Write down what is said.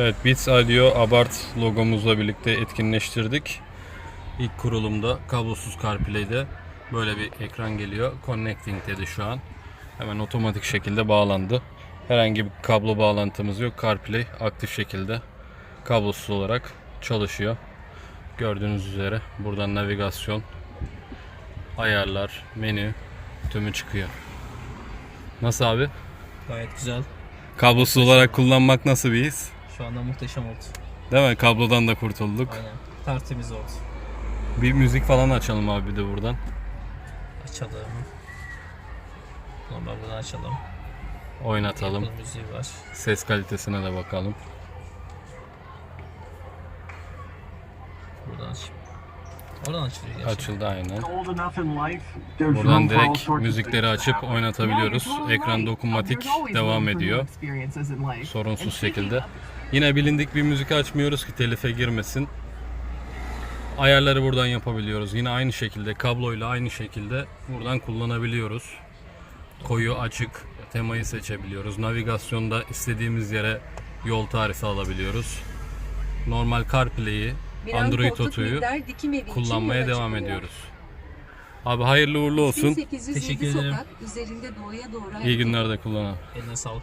Evet Beats Audio Abart logomuzla birlikte etkinleştirdik. İlk kurulumda kablosuz CarPlay'de böyle bir ekran geliyor. Connecting dedi şu an. Hemen otomatik şekilde bağlandı. Herhangi bir kablo bağlantımız yok. CarPlay aktif şekilde kablosuz olarak çalışıyor. Gördüğünüz üzere buradan navigasyon, ayarlar, menü tümü çıkıyor. Nasıl abi? Gayet güzel. Kablosuz olarak kullanmak nasıl bir his? Şu anda muhteşem oldu. Değil mi? Kablodan da kurtulduk. Aynen. Tertemiz oldu. Bir müzik falan açalım abi de buradan. Açalım. Normal buradan açalım. Oynatalım. Apple müziği var. Ses kalitesine de bakalım. Buradan aç. Oradan açılıyor gerçi. Açıldı aynen. Buradan direkt müzikleri açıp oynatabiliyoruz. Ekran dokunmatik devam ediyor. Sorunsuz şekilde. Yine bilindik bir müzik açmıyoruz ki telife girmesin. Ayarları buradan yapabiliyoruz. Yine aynı şekilde kabloyla aynı şekilde buradan kullanabiliyoruz. Koyu açık temayı seçebiliyoruz. Navigasyonda istediğimiz yere yol tarifi alabiliyoruz. Normal CarPlay'i, Android Auto'yu kullanmaya devam ediyoruz. Abi hayırlı uğurlu olsun. Teşekkür ederim. Sokak üzerinde doğuya doğru İyi günler de kullanın. Eline sağlık.